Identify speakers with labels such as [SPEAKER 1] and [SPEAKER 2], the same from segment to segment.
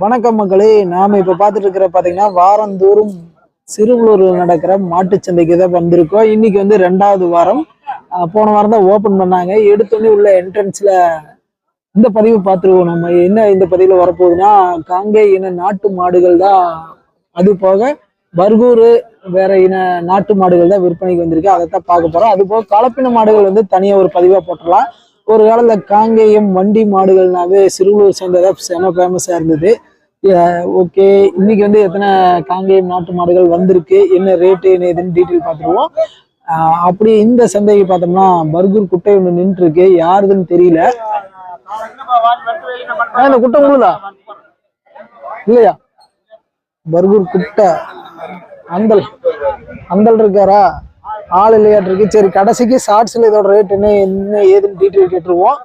[SPEAKER 1] வணக்கம் மக்களே. நாம இப்ப பார்த்துட்டு இருக்கிற பாத்தீங்கன்னா வாரந்தோறும் சிறுவலூர்ல நடக்கிற மாட்டு சந்தைக்கு தான் வந்திருக்கோம். இன்னைக்கு வந்து ரெண்டாவது வாரம். போன வாரம் தான் ஓபன் பண்ணாங்க. எடுத்தோடனே உள்ள என்ட்ரன்ஸ்ல இந்த பதிவு பார்த்துருவோம் நம்ம. என்ன இந்த பதிவுல வரப்போகுதுன்னா காங்கை இன நாட்டு மாடுகள் தான் அது போக பர்கூர் வேற இன நாட்டு மாடுகள் தான் விற்பனைக்கு வந்திருக்கு. அதை தான் பார்க்க போறோம். அது போக கலப்பின மாடுகள் வந்து தனியா ஒரு பதிவா போட்டுடலாம். ஒரு காலத்தில் காங்கேயம் வண்டி மாடுகள்னாவே சிறுவலூர் சேர்ந்ததா செம ஃபேமஸாக இருந்தது. ஓகே இன்னைக்கு வந்து எத்தனை காங்கேயம் நாட்டு மாடுகள் வந்திருக்கு என்ன ரேட்டு என்ன ஏதுன்னு டீட்டெயில் பார்த்துருவோம். அப்படி இந்த சந்தைக்கு பார்த்தோம்னா பர்கூர் குட்டை ஒன்று நின்று இருக்கு யாருதுன்னு தெரியல. இந்த குட்டை உங்களுதா இல்லையா? பர்கூர் குட்டை. அந்தல். அந்தல் இருக்காரா? ஆள் இல்லையாட்டிருக்கு சரி கடைசிக்கு ஷார்ட்ஸில் இதோட ரேட் என்ன என்ன ஏதுன்னு டீட்டெயில் கேட்டுருவோம்.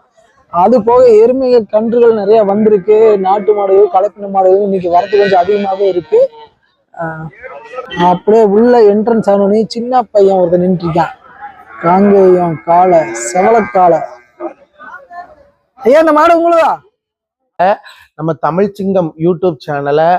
[SPEAKER 1] அது போக எருமைகள் கன்றுகள் நிறைய வந்திருக்கு. நாட்டு மாடுகள் கலப்பின மாடுகள் இன்னைக்கு வரத்து கொஞ்சம் அதிகமாகவே இருக்கு. அப்படியே உள்ள என்ட்ரன்ஸ் ஆனோடனே சின்ன பையன் ஒருத்தன் நின்றுருக்கான் காங்கேயம் காலை செவலக்காலை. ஐயா இந்த மாடு உங்களுதா?
[SPEAKER 2] நம்ம தமிழ் சிங்கம் யூடியூப் சேனலை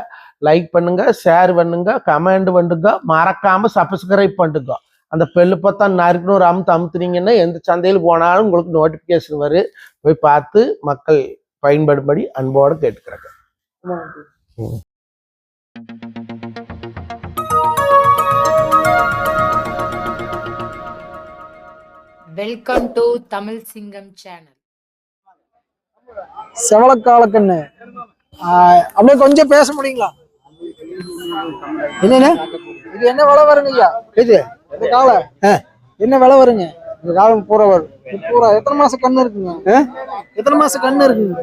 [SPEAKER 2] லைக் பண்ணுங்க ஷேர் பண்ணுங்க கமெண்ட் பண்ணுங்க மறக்காம சப்ஸ்கிரைப் பண்ணுங்க. அந்த பெல்லு பார்த்தா நறுக்குன்னு ஒரு அமுத்து அமுத்துனீங்கன்னா எந்த சந்தையில் போனாலும் உங்களுக்கு நோட்டிஃபிகேஷன் வரும் போய் பார்த்து மக்கள் பயன்படும்படி அன்போடு கேட்டுக்கிறேங்க.
[SPEAKER 3] வெல்கம் டு தமிழ் சிங்கம் சேனல்
[SPEAKER 1] செவலக்கால கண்ணு அப்படியே கொஞ்சம் பேச முடியுங்களா? என்னண்ணே இது என்ன விலை வருங்க ஐயா இது இந்த காலை என்ன விலை வருங்க?
[SPEAKER 4] இந்த காலம் பூரா வரும்
[SPEAKER 1] பூரா எத்தனை மாசம் கண்ணு இருக்குங்க? எத்தனை மாசம் கண்ணு இருக்குங்க?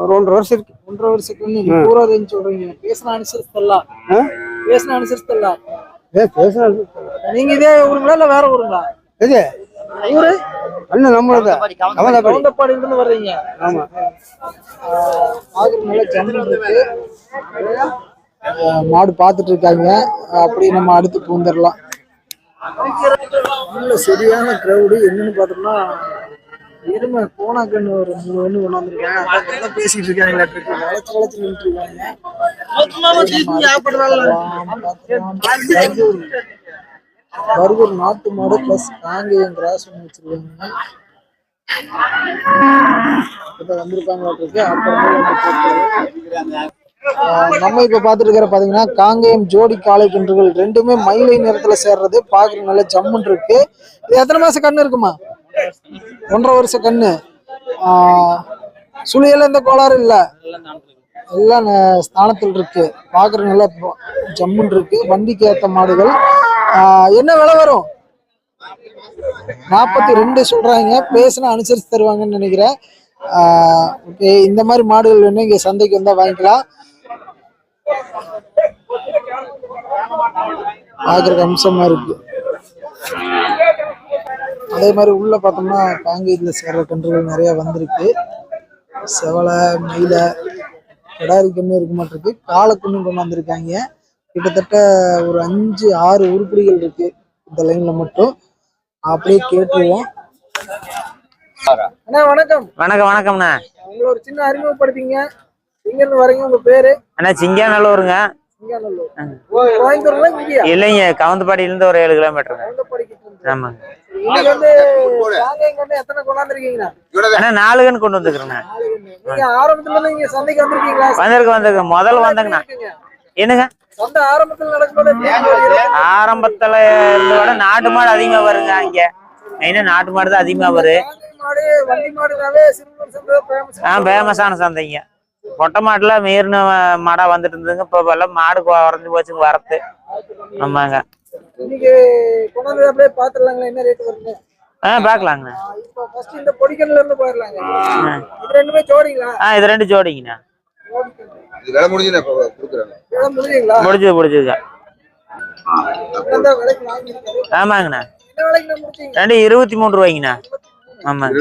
[SPEAKER 4] ஒரு ஒன்றரை வருஷம் இருக்கு.
[SPEAKER 1] ஒன்றரை வருஷம் கண்ணு நீ பூரா ரேஞ்ச் சொல்றீங்க. பேசின அனுசரிச்சு தரலாம் பேசின
[SPEAKER 4] ஏ பேசுறது
[SPEAKER 1] நீங்க இதே ஊருங்களா இல்ல வேற ஊருங்களா?
[SPEAKER 4] இது
[SPEAKER 1] ஊரு
[SPEAKER 4] அண்ணன் நம்மளது அவன் தான் படி
[SPEAKER 1] கவுந்தப்பாடியில இருந்து வர்றீங்க.
[SPEAKER 4] ஆமா.
[SPEAKER 1] நல்ல ஜம்மன் இருக்கு. மாடு பார்த்துட்டு இருக்காங்க. அப்படி நம்ம அடுத்து பூந்துடலாம் நல்ல சரியான கிரௌடு என்னன்னு பார்த்தோம்னா எருமை கோணாக்கன்னு ஒரு மூணு ஒண்ணு கொண்டாந்துருக்காங்க பேசிட்டு இருக்காங்க வளைச்சு வளைச்சு நின்று இருக்காங்க. பர்கூர். நாட்டு மாடு பிளஸ் காங்கேயம் கிராஸ் ஒன்று வச்சிருக்காங்க. இப்ப வந்திருக்காங்க அப்புறமே நம்ம இப்ப பாத்துட்டு இருக்கிற பாத்தீங்கன்னா காங்கேயம் ஜோடி காளை கன்றுகள் ரெண்டுமே மயிலை நிறத்துல சேர்றது பாக்குற நல்ல ஜம்முன் இருக்கு. இது எத்தனை மாசம் கண்ணு இருக்குமா? ஒன்றரை வருஷம் கண்ணு. ஆஹ் சுழியில எந்த கோளாறு இல்ல? எல்லாம் ஸ்தானத்தில் இருக்கு. பாக்குற நல்ல ஜம்முன் இருக்கு. வண்டிக்கு ஏத்த மாடுகள். ஆஹ் என்ன விலை வரும்? நாற்பத்தி ரெண்டு சொல்றாங்க. பேசினா அனுசரிச்சு தருவாங்கன்னு நினைக்கிறேன். ஓகே இந்த மாதிரி மாடுகள் வேணும் இங்க சந்தைக்கு வந்தா வாங்கிக்கலாம். பாக்குறதுக்கு அம்சமா இருக்கு. அதே மாதிரி உள்ள பார்த்தோம்னா காங்கேயத்துல சேர்ற கன்றுகள் நிறைய வந்திருக்கு. செவலை மயிலை கிடாரி கண்ணு இருக்க மாட்டிருக்கு காலக்கண்ணு கொண்டு வந்திருக்காங்க. கிட்டத்தட்ட ஒரு அஞ்சு ஆறு உருப்படிகள் இருக்கு இந்த லைன்ல மட்டும். அப்படியே கேட்டுருவோம். அண்ணா வணக்கம்.
[SPEAKER 5] வணக்கம் வணக்கம்ண்ணா.
[SPEAKER 1] உங்களை ஒரு சின்ன அறிமுகப்படுத்திங்க இருந்து வரீங்க உங்க பேரு?
[SPEAKER 5] அண்ணா சிங்காநல்லூருங்க. இல்லைங்க கவுந்தப்பாடியிலேருந்து ஒரு ஏழு
[SPEAKER 1] இருந்தீங்க?
[SPEAKER 5] ஆமாங்க. நாலு கன்று கொண்டு
[SPEAKER 1] இருந்து வந்திருக்கீங்களா?
[SPEAKER 5] வந்திருக்கு வந்திருக்கு முதல்ல வந்தங்கண்ணா. என்னங்க?
[SPEAKER 1] சந்தை ஆரம்பத்துல
[SPEAKER 5] இருந்த விட நாட்டு மாடு அதிகமா வருங்க இங்க மெயினா நாட்டு மாடு தான் அதிகமா வரும்
[SPEAKER 1] காங்கேயம் மாடு வண்டி மாடுனாவே சிறுவர் சந்தை ஃபேமஸ்
[SPEAKER 5] ஆ ஃபேமஸான சந்தைங்க. பொட்டை மாட்டுல மீறின மாடா வந்துட்டு இருந்ததுங்க இப்போ எல்லாம் மாடு குறைஞ்சு போச்சுங்க வரத்து. ஆமாங்க. ஆ பார்க்கலாங்கண்ணா
[SPEAKER 1] இப்போ ஃபர்ஸ்ட் இந்த பொடிக்கல்ல இருந்து போயிடலாங்க. இது ரெண்டுமே ஜோடிங்களா?
[SPEAKER 5] ஆ இது ரெண்டு ஜோடிங்கண்ணா. முடிஞ்சது முடிஞ்சதுங்க. ஆமாங்கண்ணா. ரெண்டு இருபத்தி மூணு ரூபாய்ங்கண்ணா. ஆமாங்க.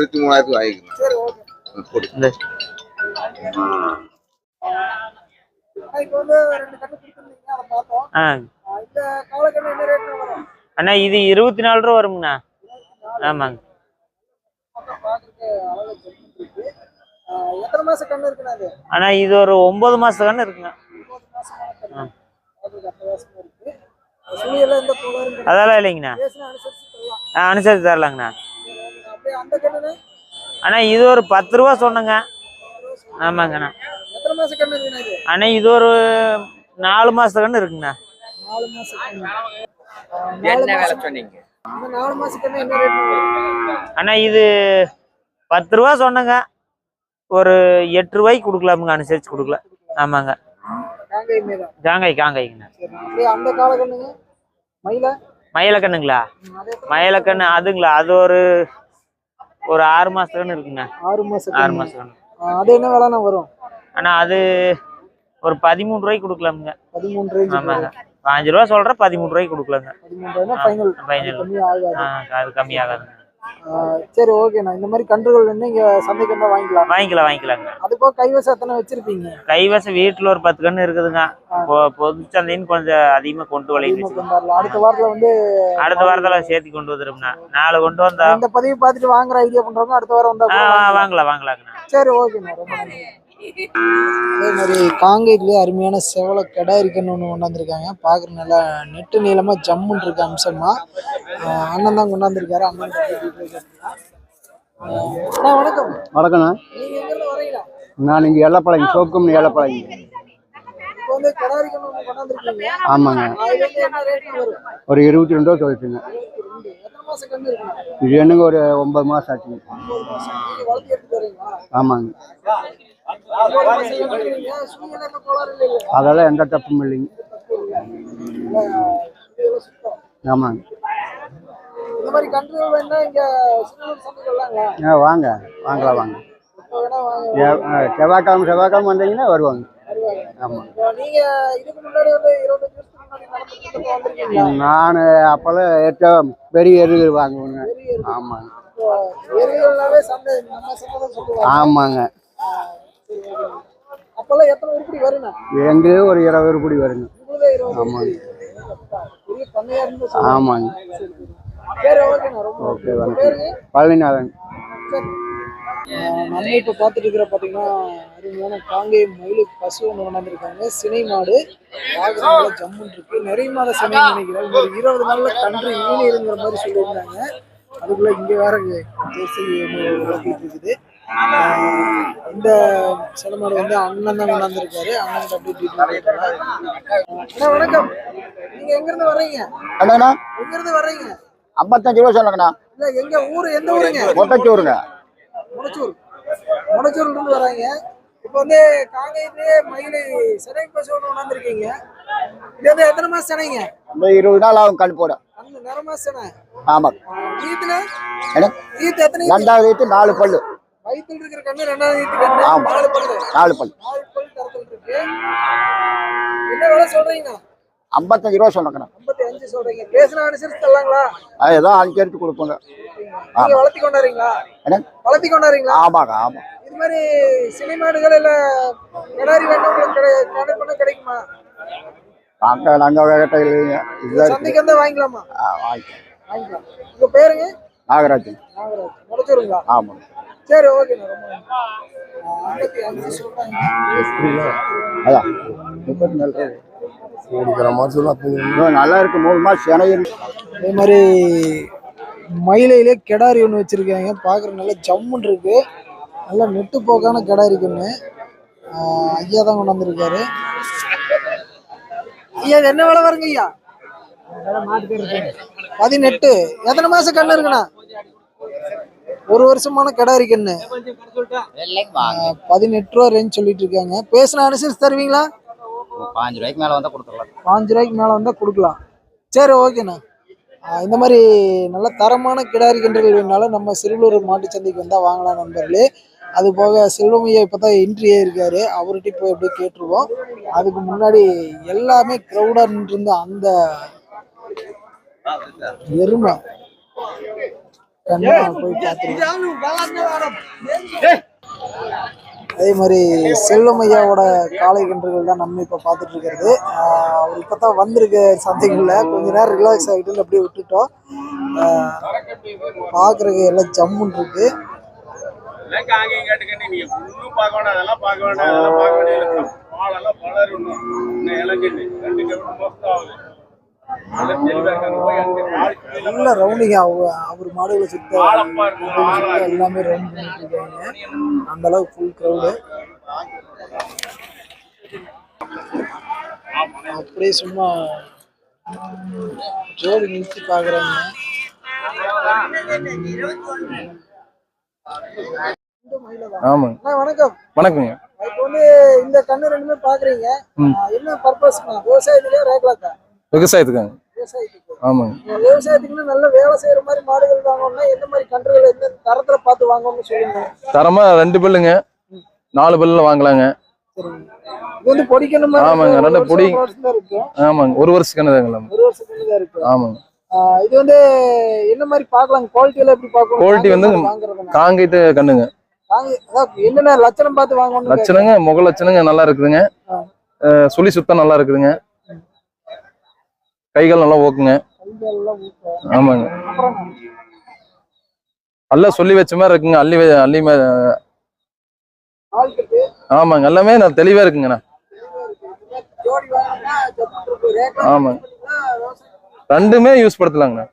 [SPEAKER 5] அண்ணா இது இருபத்தி நாலு ரூபா வருங்கண்ணா ஆமாங்க. ஆனா இது ஒரு ஒன்பது
[SPEAKER 1] மாச கண்ணு இருக்குங்க.
[SPEAKER 5] அதெல்லாம் இல்லைங்கண்ணா.
[SPEAKER 1] அனுசரிச்சு
[SPEAKER 5] தரலாங்கண்ணா. அண்ணா இது ஒரு பத்து ரூபா சொன்னங்க. ஆமாங்கண்ணா
[SPEAKER 1] இருக்குண்ணா இது?
[SPEAKER 5] ஒரு நாலு மாசத்துக்கான இருக்குங்கண்ணா.
[SPEAKER 1] நாலு மாச கண்ணு. ஆ, நாலு மாசம் இந்த நாலு மாச கண்ணு என்ன ரேட்
[SPEAKER 5] ஆனா இது பத்து ரூபா சொன்னங்க. ஒரு எட்டு ரூபாய்க்கு கொடுக்கலாமுங்க அனுசரிச்சு கொடுக்கல. ஆமாங்க. காங்காய் காங்காய்ங்கண்ணா
[SPEAKER 1] சரி. அப்படியே அந்த கால கண்ணுங்க. மயில?
[SPEAKER 5] மயிலக்கண்ணுங்களா மயிலக்கண்ணு அதுங்களா? அது ஒரு ஒரு ஆறு மாசத்துக்குன்னு இருக்குங்க
[SPEAKER 1] ஆறு மாச
[SPEAKER 5] ஆறு மாசத்துக்கு
[SPEAKER 1] ஆ, அது என்ன விலைண்ணா வரும்?
[SPEAKER 5] ஆனா அது ஒரு பதிமூணு ரூபாய்க்கு கொடுக்கலாமுங்க.
[SPEAKER 1] பதிமூணு ரேஞ்சு
[SPEAKER 5] ஆமாங்க. பாஞ்சு ரூபா சொல்றேன் பதிமூணு ரூபாய்க்கு கொடுக்கலாங்க.
[SPEAKER 1] பதிமூணு ரூபாய்னா ஃபைனல்
[SPEAKER 5] ஃபைனல் அது கம்மியாகாதுங்க.
[SPEAKER 1] சரி ஓகேண்ணா இந்த மாதிரி கன்றுகள் வேணும் இங்க சந்தைக்கு வந்தா வாங்கிக்கலாம்.
[SPEAKER 5] வாங்கிக்கலாம் வாங்கிக்கலாங்க.
[SPEAKER 1] அது போக கைவசம் எத்தனை வச்சிருப்பீங்க?
[SPEAKER 5] கைவசம் வீட்டுல ஒரு பத்து கன்று இருக்குதுங்க. பொது சந்தைன்னு கொஞ்சம் அதிகமா கொண்டு
[SPEAKER 1] கொண்டாடலாம். அடுத்த வாரத்துல வந்து
[SPEAKER 5] அடுத்த வாரத்துல சேர்த்து கொண்டு வந்துரும்ண்ணா. நாலு கொண்டு வந்தா
[SPEAKER 1] இந்த பதிவு பார்த்துட்டு வாங்குற ஐடியா பண்றவங்க அடுத்த வாரம் வந்தா.
[SPEAKER 5] வாங்கலாம் வாங்கலாங்கண்ணா.
[SPEAKER 1] சரி ஓகேண்ணா ரொம்ப நன்றி. அதே மாதிரி காங்கேயத்துலேயே அருமையான செவலை கிடாரிக்கன்னு ஒன்று கொண்டாந்துருக்காங்க. பார்க்குற நல்லா நெட்டு நீளமாக ஜம்முன்னு இருக்கு அம்சமா. அண்ணன் தான் கொண்டாந்துருக்காரு. அண்ணன் வணக்கம். வரீங்களா
[SPEAKER 4] நான் இங்கே எல்லப்பழங்கி சோக்கும் எல்லப்பழங்கி
[SPEAKER 1] இப்போ வந்து கிடாரிக்கன்னு ஒன்று கொண்டாந்துருக்கீங்க.
[SPEAKER 4] ஆமாங்க. ஒரு இருபத்தி ரெண்டு ரூபா சொல்லிட்டுங்க இது என்னங்க ஒரு ஒன்பது மாதம் ஆச்சுங்க. ஆமாங்க. அதெல்லாம் எந்த தப்பும் இல்லைங்க. ஆமாங்க. ஆ வாங்க. வாங்கலாம் வாங்க. செவ்வாய்க்கிழமை செவ்வாய்க்கிழமை வந்தீங்கன்னா வருவாங்க. ஆமாம் நான் அப்போல்லாம் ஏற்ற பெரிய எருது வாங்குவேங்க ஆமாங்க. ஆமாங்க.
[SPEAKER 1] அப்பெல்லாம் எத்தனை உருப்படி வருண்ணா
[SPEAKER 4] எங்களே ஒரு இருபது ரூபாய் வருங்க. ஆமாங்க. ஆமாங்க. ஓகே வணக்கம். பழனிநாதன்
[SPEAKER 1] நம்ம இப்போ பார்த்துட்டு இருக்கிற பார்த்தீங்கன்னா அருமையான காங்கேய மயிலுக்கு பசு ஒன்று கொண்டாந்துருக்காங்க. சினை மாடு. பார்க்குறதுனால ஜம்முன் இருக்கு நிறைய மாத சினை நினைக்கிறேன். ஒரு இருபது நாள்ல கன்று ஈனிருங்கிற மாதிரி சொல்லியிருந்தாங்க. அதுக்குள்ள இங்கே வேற ஜெர்சி வளர்த்திட்டு இருக்குது. இந்த சில மாடு வந்து அண்ணன் தான் கொண்டாந்துருக்காரு அண்ணன் கேட்கலாம் அண்ணா வணக்கம். நீங்க எங்க இருந்து வர்றீங்க?
[SPEAKER 4] அண்ணா
[SPEAKER 1] எங்க இருந்து வர்றீங்க?
[SPEAKER 4] ஐம்பத்தஞ்சு ரூபா சொல்லுங்கண்ணா.
[SPEAKER 1] இல்ல எங்க ஊரு எந்த ஊருங்க?
[SPEAKER 4] மொட்டச்சூருங்க.
[SPEAKER 1] முடச்சூர். முடச்சூர்ல இருந்து வராங்க இப்போ வந்து காங்கேயத்திலே மயிலை சிறை பசு ஒன்று கொண்டாந்துருக்கீங்க இது வந்து எத்தனை மாசம் சினைங்க?
[SPEAKER 4] இருபது நாள் ஆகும் கண் போட.
[SPEAKER 1] நிற மாசம்
[SPEAKER 4] ஆமாங்க
[SPEAKER 1] ஈத்துல? ஈத்து எத்தனை ஈத்து?
[SPEAKER 4] ரெண்டாவது வீட்டு நாலு பல்லு. ஆமா.
[SPEAKER 1] நாலு பல்
[SPEAKER 4] ஐம்பத்தஞ்சு ரூபா
[SPEAKER 1] அஞ்சு சொல்றீங்க.
[SPEAKER 4] ஏதோ அனுசரித்து கொடுப்போங்க.
[SPEAKER 1] நீங்க வளர்த்தி கொண்டாடுறீங்களா? வளர்த்தி கொண்டாடுறீங்களா?
[SPEAKER 4] ஆமாங்க ஆமாம்
[SPEAKER 1] இது மாதிரி சினிமாடுகள் இல்ல கிடாரி வேணும் உங்களுக்கு கிடைக்குமா?
[SPEAKER 4] நாங்கள் நாங்கள் கேட்ட இல்லைங்க. இதுதான் இருக்குது
[SPEAKER 1] சந்தைக்கு வந்தா வாங்கிக்கலாமா?
[SPEAKER 4] வாங்கிக்கலாம்.
[SPEAKER 1] வாங்கிக்கலாம். உங்க பேருங்க?
[SPEAKER 4] நாகராஜன்.
[SPEAKER 1] நாகராஜ் முடிச்சிருங்களா
[SPEAKER 4] ஆமாங்க
[SPEAKER 1] சரி ஓகேண்ணா
[SPEAKER 4] அதான். முப்பத்தி நாலு நல்லா இருக்கு மூணு மாதம் சினை இருக்கு.
[SPEAKER 1] அதே மாதிரி மயிலையிலே கிடாரி ஒன்று வச்சிருக்காங்க. பார்க்குற நல்லா ஜம்முன்னு இருக்கு. நல்லா நெட்டு போக்கான கிடாரி ஒன்று ஐயா தான் கொண்டாந்துருக்காரு ஐயா இது என்ன விலை வருங்க ஐயா? பதினெட்டு. எத்தனை மாசம் கண்ணு இருக்குண்ணா? ஒரு வருஷமான கிடாரி கண்ணு ஆ, பதினெட்டு ரூபா ரேஞ்ச் சொல்லிட்டு இருக்காங்க. பேசின அனுசரிச்சு தருவீங்களா?
[SPEAKER 6] பாஞ்சு ரூபாய்க்கு மேல வந்தா கொடுத்துடலாம்.
[SPEAKER 1] பாஞ்சு ரூபாய்க்கு மேலே வந்தால் கொடுக்கலாம். சரி ஓகேண்ணா இந்த மாதிரி நல்ல தரமான கிடாரி கன்றுகள் நம்ம சிறுவலூர் மாட்டுச் சந்தைக்கு வந்தால் வாங்கலாம் நண்பர்களே. அது போக செல்வமையா இப்போ தான் என்ட்ரி ஆயிருக்காரு அவர்கிட்ட போய் அப்படியே கேட்டுருவோம். அதுக்கு முன்னாடி எல்லாமே க்ரௌடாக நின்றுருந்த அந்த எருமை. அதே மாதிரி செல்வமையாவோட காளை கன்றுகள் தான் நம்ம இப்போ பார்த்துட்டு இருக்கிறது. அவர் இப்போ தான் வந்திருக்க சந்தைக்குள்ள கொஞ்ச நேரம் ரிலாக்ஸ் ஆகிட்டு அப்படியே விட்டுட்டோம். பார்க்குறதுக்கு எல்லாம் ஜம்முன்னு இருக்கு.
[SPEAKER 7] அதெல்லாம்
[SPEAKER 1] நல்ல ரவுண்டிங் அவர் மாடுகளை சுத்த எல்லாமே ரவுண்ட் பண்ணிட்டு இருக்காங்க அந்த அளவுக்கு ஃபுல் க்ரௌடு அப்படியே சும்மா ஜோடி நிறுத்தி பாக்குறாங்க. வணக்கம்.
[SPEAKER 8] வணக்கங்க.
[SPEAKER 1] இப்போ வந்து இந்த கண்ணு ரெண்டுமே பாக்குறீங்க. என்ன பர்பஸ்னா விவசாயத்திலேயே ரேக்லாக்கா
[SPEAKER 8] விவசாயத்துக்காங்க
[SPEAKER 1] விவசாயத்துக்கு.
[SPEAKER 8] ஆமாங்க.
[SPEAKER 1] விவசாயத்துக்குன்னு நல்ல வேலை செய்யற மாதிரி மாடுகள் வாங்கணும்னா எந்த மாதிரி கன்றுகள் எந்த தரத்துல பார்த்து வாங்கணும்னு சொல்லுங்க.
[SPEAKER 8] தரமா ரெண்டு பல்லுங்க. நாலு பல்லுல வாங்கலாங்க.
[SPEAKER 1] வந்து பொடிக்கணும்
[SPEAKER 8] ஆமாங்க, ரெண்டு பொடி. ஆமாங்க. ஒரு வருஷத்துக்கு தாங்களாம்
[SPEAKER 1] ஒரு இருக்கும்
[SPEAKER 8] ஆமாங்க.
[SPEAKER 1] இது வந்து என்ன மாதிரி பார்க்கலாம்? குவாலிட்டி எல்லாம் எப்படி பார்க்கணும்?
[SPEAKER 8] Quality வந்து காங்கிட்டு கண்ணுங்க.
[SPEAKER 1] என்னென்ன லட்சணம் பார்த்து வாங்கணும்
[SPEAKER 8] லட்சணங்க முக லட்சணங்க நல்லா இருக்குதுங்க. சுழி சுத்தம் நல்லா இருக்குதுங்க. கைகள் நல்லா ஓக்குங்க ஆமாங்க. எல்லாம் சொல்லி வச்ச மாதிரி இருக்குங்க. அள்ளி அள்ளி ஆமாங்க. எல்லாமே நான் தெளிவா இருக்குங்கண்ணா. ஆமாங்க. ரெண்டுமே யூஸ் படுத்தலாங்கண்ணா.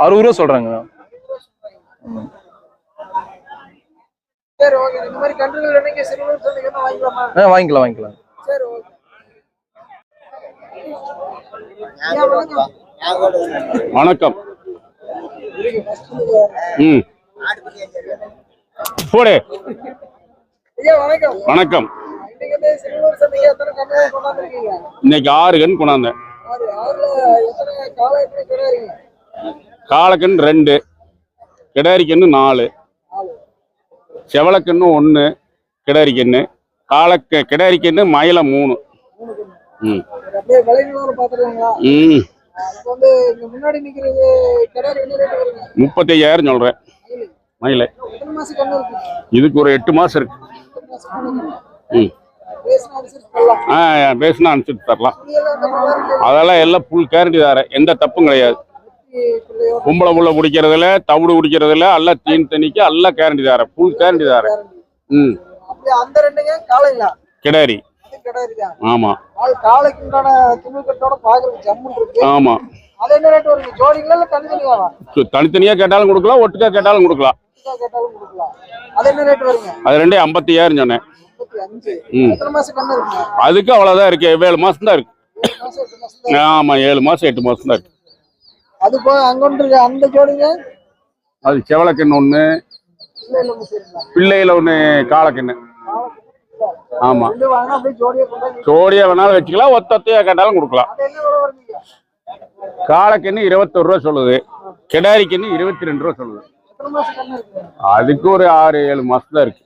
[SPEAKER 8] அறுபது ரூபா சொல்றாங்கண்ணா.
[SPEAKER 1] வாங்கிக்கலாம்
[SPEAKER 8] வாங்கிக்கலாம்.
[SPEAKER 1] சரி ஓகே. ஐயா, வணக்கம்.
[SPEAKER 7] வணக்கம். ம். போடு.
[SPEAKER 1] வணக்கம்.
[SPEAKER 7] வணக்கம்.
[SPEAKER 1] இன்னைக்கு
[SPEAKER 7] ஆறு கண் கொண்டாந்தேன். காலக்கண் ரெண்டு கிடாரி கண்ணு நாலு செவலக்கண்ணு ஒன்று கிடாரி கண்ணு காலக்க கிடாரி கண்ணு மயில மூணு. ம். ம். முப்பத்தையாயிரம் சொல்கிறேன் மயில. இதுக்கு ஒரு எட்டு மாதம் இருக்கு. ம். ஆ பேசினா அனுப்பிச்சுட்டு தரலாம். அதெல்லாம் எல்லாம் ஃபுல் கேரண்டி தரேன் எந்த தப்பும் கிடையாது.
[SPEAKER 1] பிள்ளையோட
[SPEAKER 7] கும்பலை புள்ள குடிக்கிறதுல தவிடு குடிக்கிறதுல எல்லாம் தீன் தண்ணிக்கு எல்லாம் கேரண்டி தரேன் ஃபுல் கேரண்டி தரேன் ம்.
[SPEAKER 1] அந்த ரெண்டுங்க காலைங்களா
[SPEAKER 7] கிடாரி. ஆமாம்
[SPEAKER 1] ஆள் காலைக்கு உண்டான துணிக்கட்டோட பாக்குறதுக்கு ஜம்முன் இருக்கு.
[SPEAKER 7] ஆமாம்
[SPEAKER 1] அது என்ன ரேட் வருங்க ஜோடிங்களா இல்ல தனித்தனியாவா?
[SPEAKER 7] தனித்தனியாக கேட்டாலும் கொடுக்கலாம் ஒட்டுக்கா கேட்டாலும் கொடுக்கலாம்.
[SPEAKER 1] கேட்டாலும் கொடுக்கலாம். அது என்ன ரேட் வருங்க?
[SPEAKER 7] அது ரெண்டே ஐம்பத்தையாயிரம் சொன்னேன்.
[SPEAKER 1] முப்பத்தி அஞ்சு
[SPEAKER 7] ம்.
[SPEAKER 1] எத்தனை மாசம் கண்ணு இருக்குங்க?
[SPEAKER 7] அதுக்கு அவ்வளோதான் இருக்கு. ஏழு மாதம் தான் இருக்கு.
[SPEAKER 1] ஏழு மாசம் எட்டு மாசம் தான்
[SPEAKER 7] இருக்கு.
[SPEAKER 1] அது போக அங்க அந்த ஜோடிங்க?
[SPEAKER 7] அது செவலக்கண்ணு
[SPEAKER 1] சரிங்களா?
[SPEAKER 7] பிள்ளையில ஒன்று காலக்கண்ணு
[SPEAKER 1] அப்படியே ஜோடியா
[SPEAKER 7] வேணாலும் வச்சுக்கலாம். ஒத்தொத்தையா கேட்டாலும் கொடுக்கலாம். காலக்கண்ணு இருபத்தொரு ரூபா சொல்லுது. கிடாரிக்கண்ணு இருபத்தி ரெண்டு ரூபா சொல்லுது. அதுக்கு ஒரு ஆறு ஏழு மாசம் தான் இருக்கு.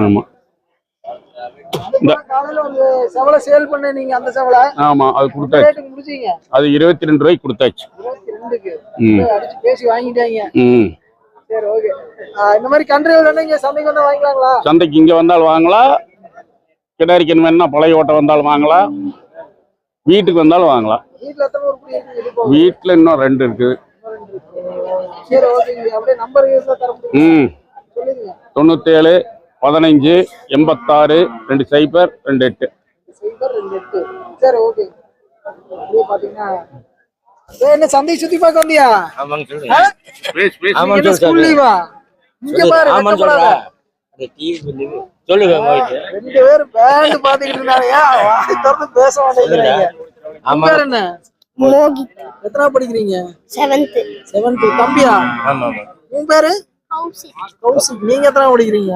[SPEAKER 7] ஆமா. ஆமா அது கொடுத்தாச்சு. அது இருபத்தி ரெண்டு ரூபாய்க்கு கொடுத்தாச்சு
[SPEAKER 1] பேசி வாங்கிட்டாங்க. சரி ஓகே இந்த மாதிரி கன்றுகள் வேணா இங்க சந்தைக்கு வந்தா வாங்கிக்கலாங்களா?
[SPEAKER 7] சந்தைக்கு இங்க வந்தாலும் வாங்கலாம். கிடாரிக்கன் வேணா பழைய ஓட்டை வந்தாலும் வாங்கலாம். வீட்டுக்கு வந்தாலும் வாங்கலாம்.
[SPEAKER 1] வீட்டுல எத்தனை உருப்படி இருக்கு இது போக
[SPEAKER 7] வீட்டுல இன்னும் ரெண்டு இருக்குது
[SPEAKER 1] சரி ஓகேங்க அப்படியே நம்பர் தர
[SPEAKER 7] ம். தொண்ணூத்தேழு பதினஞ்சு எண்பத்தாறு ரெண்டு சைபர் ரெண்டு எட்டு.
[SPEAKER 1] சைபர் ரெண்டு எட்டு. சரி ஓகே அப்படியே ஏய், என்ன சந்தை சுத்தி பார்க்க வந்தியா
[SPEAKER 6] ஆமாங்க
[SPEAKER 1] ஸ்கூல் லீவா இங்க பாரு.
[SPEAKER 6] சொல்லுங்க
[SPEAKER 1] ரெண்டு பேரும் பேண்ட் பாத்துக்கிட்டு இருந்தாங்க. வாய் திறந்து பேச மாட்டேங்கிறாங்க? என்ன?
[SPEAKER 9] மோகி.
[SPEAKER 1] எத்தனா படிக்கிறீங்க?
[SPEAKER 9] செவன்த்
[SPEAKER 1] செவன்த் தம்பியா?
[SPEAKER 6] ஆமா
[SPEAKER 1] உன் பேரு? கௌசிக். நீங்க எத்தனை படிக்கிறீங்க?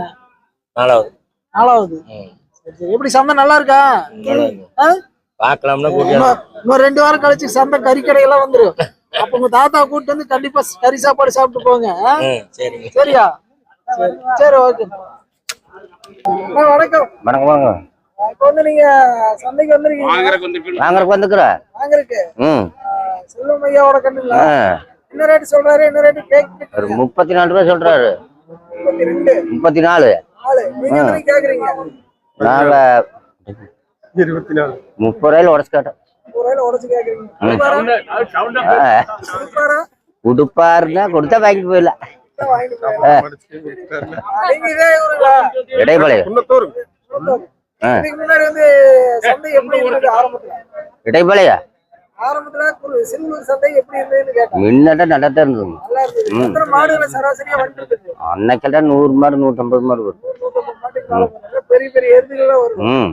[SPEAKER 6] நாலாவது.
[SPEAKER 1] நாலாவது.
[SPEAKER 6] ம்.
[SPEAKER 1] சரி, சரி. எப்படி சந்தை நல்லா இருக்கா? ஆ?
[SPEAKER 6] பார்க்கலாம்னா
[SPEAKER 1] இன்னும் ரெண்டு வாரம் கழிச்சு சந்தை கறிக்கடையெல்லாம் வந்துரும். அப்ப உங்க தாத்தா கூட்டு வந்து கண்டிப்பா கறி சாப்பாடு சாப்பிட்டு போங்க. சரியா? சரி சரி ஓகே வணக்கம்.
[SPEAKER 6] வணக்கம் வாங்க.
[SPEAKER 1] இப்ப வந்து நீங்க சந்தைக்கு வந்திருக்கீங்க.
[SPEAKER 7] வாங்குறதுக்கு வந்துருக்கு
[SPEAKER 6] வாங்குறதுக்கு ம்.
[SPEAKER 1] செல்வம் ஐயாவோட
[SPEAKER 6] ஆ,
[SPEAKER 1] என்ன ரேட் சொல்றாரு? என்ன ரேட் கேக்
[SPEAKER 6] ஒரு முப்பத்தி நாலு ரூபாய் சொல்றாரு.
[SPEAKER 1] முப்பத்தி ரெண்டு.
[SPEAKER 6] முப்பத்தி நாலு.
[SPEAKER 1] நாலு நீங்க
[SPEAKER 6] போயிடலாம்
[SPEAKER 1] வாங்கிட்டு போயிடலாம். நீங்க இதே ஊருங்களா
[SPEAKER 6] இடைப்பாளையம் இடைப்பாளையா? முன்னாட்ட நடத்தான் இருந்தது. அன்னைக்கெல்லாம் நூறு மாடு நூற்றம்பது மாடு வரும்.
[SPEAKER 1] பெரிய பெரிய எருதுகள்லாம் வரும்.
[SPEAKER 6] ம்.